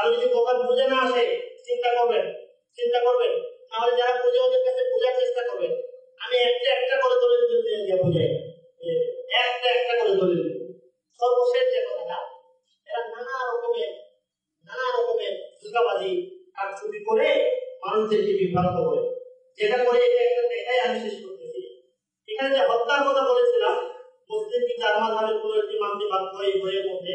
কারও যদি দোকান বুঝে না আসে, চিন্তা করবেন চিন্তা করবেন। তাহলে যারা বুঝে ওদের কাছে বোঝার চেষ্টা করবেন আমি একটা একটা করে দলিল বুঝাই। একটা একটা করে দলিল। সর্বশেষ যে কথাটা, এরা নানা রকমের নানা রকমের জুতাবাজি আর চুরি করে মানুষদেরকে বিভ্রান্ত করে। যেটা করে এটা একটা দেখাই আমি শেষ করতেছি। এখানে যে হত্যার কথা বলেছিলাম, মুসলিম কি চার মাঝাবের কোনো একটি মানতে বাধ্য এই বইয়ের মধ্যে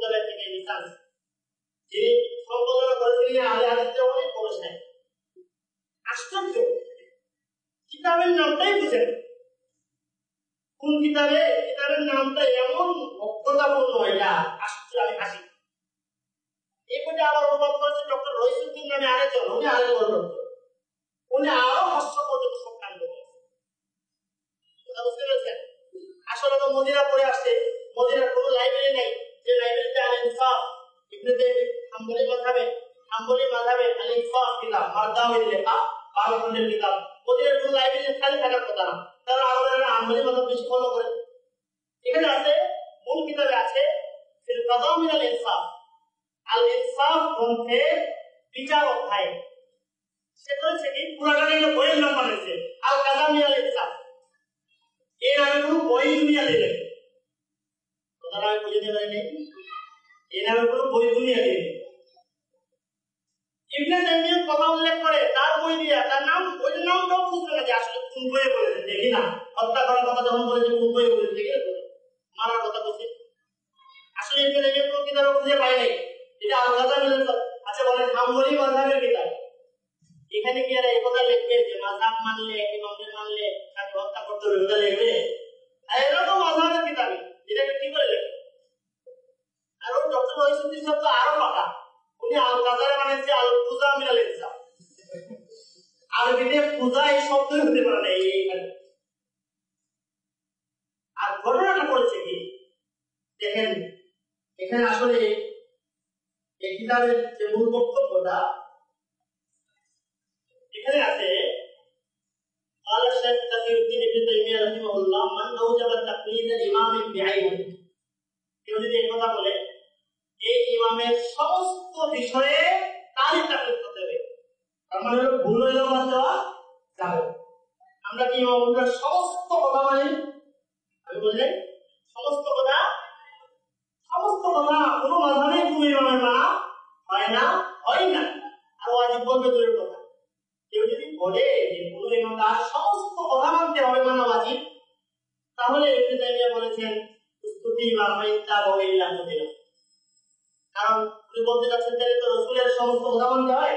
বিশ্ববিদ্যালয় থেকে রিসার্চ যিনি সম্পাদনা করেছিলেন আলে হাদিসের অনেক বড় সাহেব। আশ্চর্য! কিতাবের নামটাই বুঝেন কোন কিতাবে? কিতাবের নামটা এমন অজ্ঞতাপূর্ণ এটা, আশ্চর্য, আমি হাসি। এই বইটা আবার অনুবাদ করেছে ডক্টর রহিসুদ্দিন নামে আরেকজন, উনি আরেক বড় উনি আরও হাস্যকর সব কাণ্ড আসলে তো মদিনা পড়ে আসছে, মদিনার কোনো লাইব্রেরি নেই। যে লাইব্রেরিতে আল ইনসাফ ইবনে হাম্বলি মাযহাবে হাম্বলি মাযহাবে আল ইনসাফ কিতাব মারদাওয়ির লেখা, বারো কিতাব। অধ্যায়। সে করেছে কি নামে কোনো বই দুনিয়া দেবে ইবনে তাইমিয়ার কথা উল্লেখ করে, তার বই দিয়া, তার নাম, বইয়ের নামটাও খুঁজবে না যে আসলে কোন বইয়ে বলেছে, দেখি না। হত্যা করার কথা যখন বলেছে, কোন বইয়ে বলেছে, দেখি মারার কথা বলছে। আসলে ইবনে তাইমিয়ার কোনো কিতাব খুঁজে পাই নাই। এটা আলাদা মিলে আচ্ছা বলেন, হাম্বলি মাযহাবের কিতাব। এখানে কি আর এই কথা লিখবে যে মাযহাব মানলে, ইমামদের মানলে, তাকে হত্যা করতে হবে ওটা লিখবে আর এরা তো মাযহাবের কিতাবে এটাকে কি করে লিখবে আর ওই ডক্টর রহিসুদ্দিন সাহেব তো আরও পাকা উনি আল কাজারে বানিয়েছে আল পূজা মিলাল ইনসাফ আরবিতে পূজা এই শব্দই হতে পারে না এইখানে আর ঘটনাটা করেছে কি দেখেন এখানে আসলে এই কিতাবের যে মূল বক্তব্যটা এখানে আছে قال الشيخ تقي الدين ابن تيمية رحمه الله من أوجب تقليد الإمام بعينه কেউ যদি এই কথা বলে এই ইমামের সমস্ত বিষয়ে তারই তাকলিদ করতে হবে তার মানে হলো ভুল হইলেও বাদ দেওয়া যাবে আমরা কি ইমামের সমস্ত কথা মানি। আমি বললেন সমস্ত কথা সমস্ত কথা, কোনো মাঝাবেই কোনো ইমামের মানা। হয় না হয় না। আর ওয়াজিব বলবে দূরের কথা। কেউ যদি বলে যে কোনো তার সমস্ত কথা মানতে হবে মানা ওয়াজিব তাহলে ইবনে তাইমিয়া বলেছেন, স্তুতি বা মাইতা বলিল্লা মুদিনা কারণ উনি বলতে চাচ্ছেন, তাহলে তো রসুলের সমস্ত কথা মানতে হয়?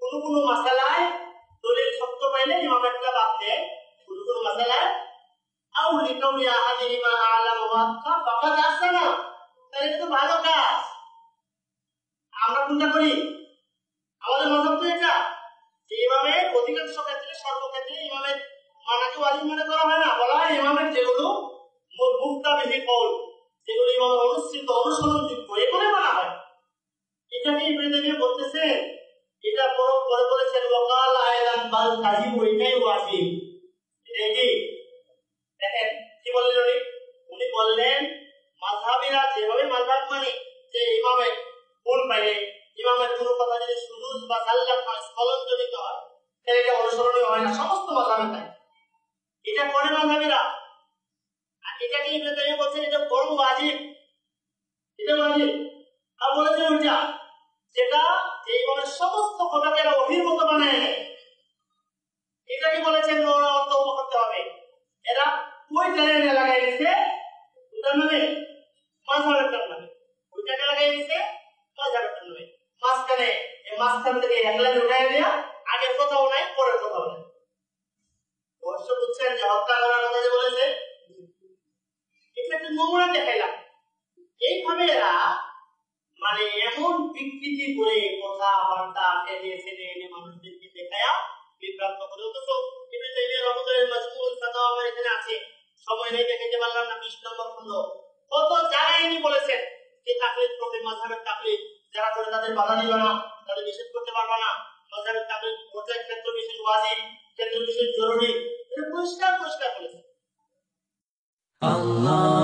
কোন কোন একটা যে ইমামের অধিকাংশ ক্ষেত্রে, সর্বক্ষেত্রে ইমামের মানাকে মনে করা হয় না। বলা হয় ইমামের যেগুলো যেগুলো ইমামের অনুসৃত, অনুসরণযোগ্য এগুলো হয়। এটাকে ইবনে তাইমিয়া বলতেছেন এটা বড় পরে বলেছেন, ওয়াকাল আয়লান বাল তাজিব ওইটাই ওয়াজিব। এটা কি? দেখেন, কি বললেন উনি? উনি বললেন, মাযহাবিরা যেভাবে মাযহাব মানে যে ইমামের কোন পাইলে, ইমামের কোনো কথা যদি সুজুজ বা সাল্লাত হয় স্খলন জনিত হয় তাহলে এটা অনুসরণীয় হয় না, সমস্ত মাযহাবে তাই এটা করে মাযহাবিরা। আর এটাকে ইবনে তাইমিয়া বলছেন এটা বড় ওয়াজিব। এটা ওয়াজিব। আর বলেছেন ওইটা যেটা এই ইমামের সমস্ত কথাকে এরা অভির মতো নেয় এটাকে বলেছেন ওরা মন্তব্য করতে হবে। এরা ওই চ্যানেলে লাগাই দিছে, ওটার নামে মাঝহাবের নামে ওইটাকে লাগাই দিছে মাঝহাবের নামে মাঝখানে মাঝখান থেকে হেডলাইন উঠাই দেয়া, আগের কথাও নাই, পরের কথাও নাই। অবশ্য বুঝছেন যে হত্যা করার কথা যে বলেছে? এটা একটা নমুনা দেখাইলাম। এইভাবে এরা মানে এমন বিকৃতি করে কথাবার্তা টেনে টেনে এনে মানুষদেরকে দেখায়া বিভ্রান্ত করে। অথচ ইবনে তাইমিয়া ফাতাওয়া আমার এখানে আছে। সময় নেই না 20 নম্বর খণ্ড। কত ইনি বলেছেন যে তাকলিদ করবে মাযহাবের তাকলিদ, যারা করে তাদের বাধা দিবে না, তাদের নিষেধ করতে পারবে না। মাযহাবের তাকলিদ প্রত্যেক ক্ষেত্র বিশেষ ওয়াজিব ক্ষেত্র বিশেষ জরুরি। এটা পরিষ্কার পরিষ্কার বলেছেন। Allah